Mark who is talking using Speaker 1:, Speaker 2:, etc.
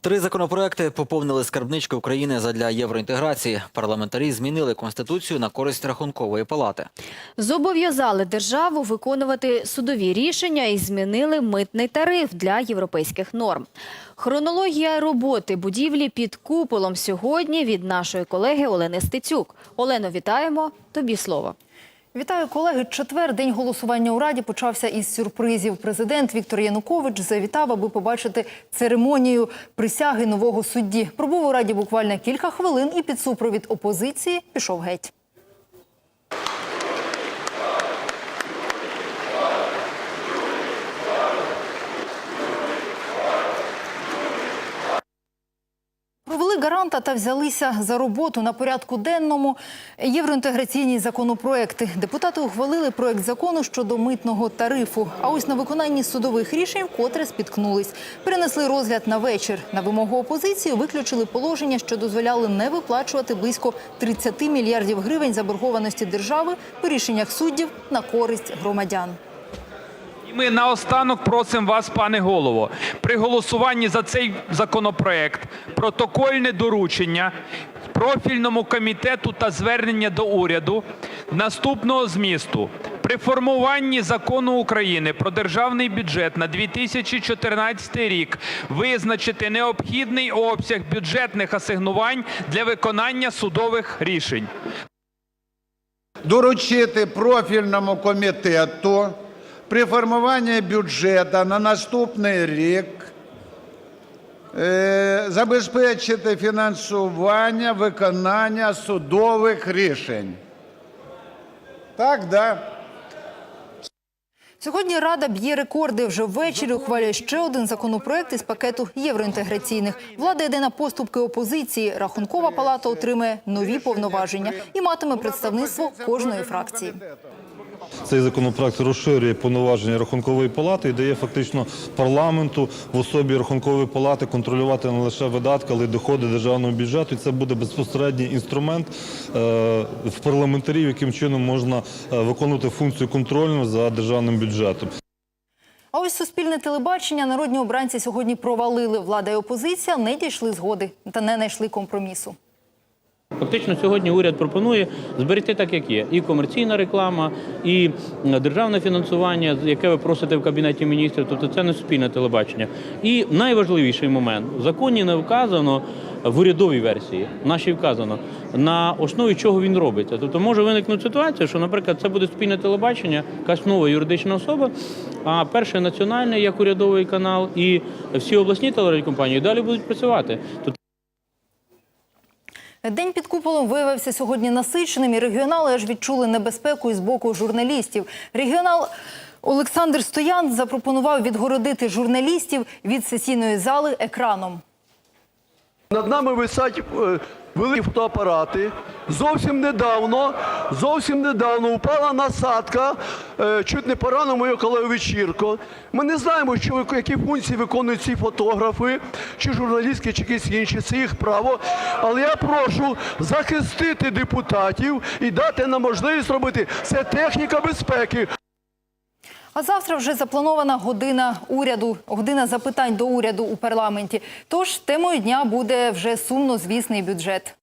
Speaker 1: Три законопроекти поповнили скарбнички України задля євроінтеграції. Парламентарі змінили конституцію на користь рахункової палати.
Speaker 2: Зобов'язали державу виконувати судові рішення і змінили митний тариф для європейських норм. Хронологія роботи будівлі під куполом сьогодні від нашої колеги Олени Стецюк. Олено, вітаємо. Тобі слово.
Speaker 3: Вітаю, колеги. Четвер день голосування у Раді почався із сюрпризів. Президент Віктор Янукович завітав, аби побачити церемонію присяги нового судді. Пробув у Раді буквально кілька хвилин і під супровід опозиції пішов геть. Гаранта та взялися за роботу на порядку денному. Євроінтеграційні законопроекти. Депутати ухвалили проект закону щодо митного тарифу. А ось на виконанні судових рішень вкотре спіткнулись. Перенесли розгляд на вечір. На вимогу опозиції виключили положення, що дозволяли не виплачувати близько 30 мільярдів гривень заборгованості держави по рішеннях суддів на користь громадян.
Speaker 4: І ми наостанок просимо вас, пане голово, при голосуванні за цей законопроект протокольне доручення профільному комітету та звернення до уряду наступного змісту. При формуванні закону України про державний бюджет на 2014 рік визначити необхідний обсяг бюджетних асигнувань для виконання судових рішень.
Speaker 5: доручити профільному комітету при формуванні бюджету на наступний рік е, забезпечити фінансування виконання судових рішень. Так, да.
Speaker 3: Сьогодні Рада б'є рекорди. Вже ввечері ухвалює ще один законопроект із пакету євроінтеграційних. Влада йде на поступки опозиції. Рахункова палата отримає нові повноваження і матиме представництво кожної фракції.
Speaker 6: Цей законопроект розширює повноваження рахункової палати і дає фактично парламенту в особі рахункової палати контролювати не лише видатки, але й доходи державного бюджету. І це буде безпосередній інструмент е, в парламентарів, яким чином можна е, виконувати функцію контролю за державним бюджетом.
Speaker 3: А ось суспільне телебачення народні обранці сьогодні провалили. Влада і опозиція не дійшли згоди та не знайшли компромісу.
Speaker 7: Фактично сьогодні уряд пропонує зберегти так, як є. І комерційна реклама, і державне фінансування, яке ви просите в кабінеті міністрів. Тобто це не суспільне телебачення. І найважливіший момент в законі не вказано в урядовій версії, нашій вказано на основі чого він робиться. Тобто може виникнути ситуація, що, наприклад, це буде спільне телебачення, якась нова юридична особа, а перше національне як урядовий канал, і всі обласні телерадіокомпанії далі будуть працювати.
Speaker 3: Куполом виявився сьогодні насиченим, і регіонали аж відчули небезпеку із боку журналістів. Регіонал Олександр Стоян запропонував відгородити журналістів від сесійної зали екраном.
Speaker 8: Над нами висять е, великі фотоапарати. Зовсім недавно, зовсім недавно упала насадка, е, чуть не поранив мою колегу вечірко. Ми не знаємо, що які функції виконують ці фотографи, чи журналістські, чи якісь інші. Це їх право. Але я прошу захистити депутатів і дати нам можливість робити це техніка безпеки.
Speaker 3: А завтра вже запланована година уряду, година запитань до уряду у парламенті. Тож темою дня буде вже сумнозвісний бюджет.